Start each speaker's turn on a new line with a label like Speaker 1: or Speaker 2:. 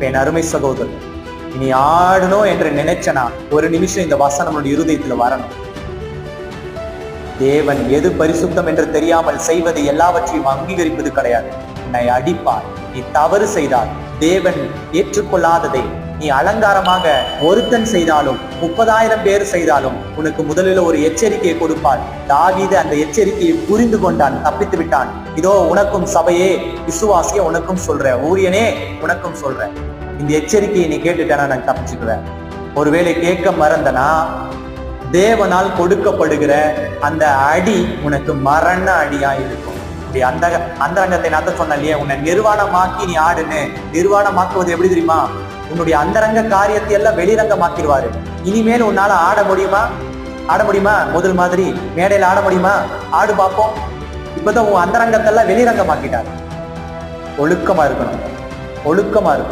Speaker 1: என் அருமை சகோதரர் நீ ஆடணும் என்று நினைச்சனா ஒரு நிமிஷம் இந்த வசனம் இருதயத்தில் இருதயத்துல வரணும். தேவன் எது பரிசுத்தம் என்று தெரியாமல் செய்வது எல்லாவற்றையும் அங்கீகரிப்பது கிடையாது. உன்னை அடிப்பார் நீ தவறு செய்தால் தேவன் ஏற்றுக்கொள்ளாததை நீ அலங்காரமாக ஒருத்தன் செய்தாலும் முப்பதாயிரம் பேர் செய்தாலும் உனக்கு முதலில் ஒரு எச்சரிக்கையை கொடுப்பார் தாவீது அந்த எச்சரிக்கையை புரிந்து கொண்டான் தப்பித்து விட்டான். இதோ உனக்கும் சபையே விசுவாசிய உனக்கும் சொல்ற ஊரியனே உனக்கும் சொல்ற. இந்த எச்சரிக்கையை நீ கேட்டுட்டேனா நான் தப்பிச்சுக்குவேன். ஒருவேளை கேட்க மறந்தனா? தேவனால் கொடுக்கப்படுகிற அந்த அடி உனக்கு மரண அடியா இருக்கும். இப்படி அந்த அந்த ரங்கத்தை நான் சொன்ன இல்லையே? உன்னை நிர்வாணமாக்கி நீ ஆடுன்னு. நிர்வாணமாக்குவது எப்படி தெரியுமா? உன்னுடைய அந்தரங்க காரியத்தை எல்லாம் வெளிரங்கமாக்கிடுவாரு. இனிமேல் உன்னால ஆட முடியுமா? ஆட முடியுமா? முதல் மாதிரி மேடையில் ஆட முடியுமா? ஆடு பார்ப்போம். இப்பதான் உன் அந்தரங்கத்தெல்லாம் வெளிரங்கமாக்கிட்டாரு. ஒழுக்கமா இருக்கணும். ஒழுக்கமா இருக்கணும்.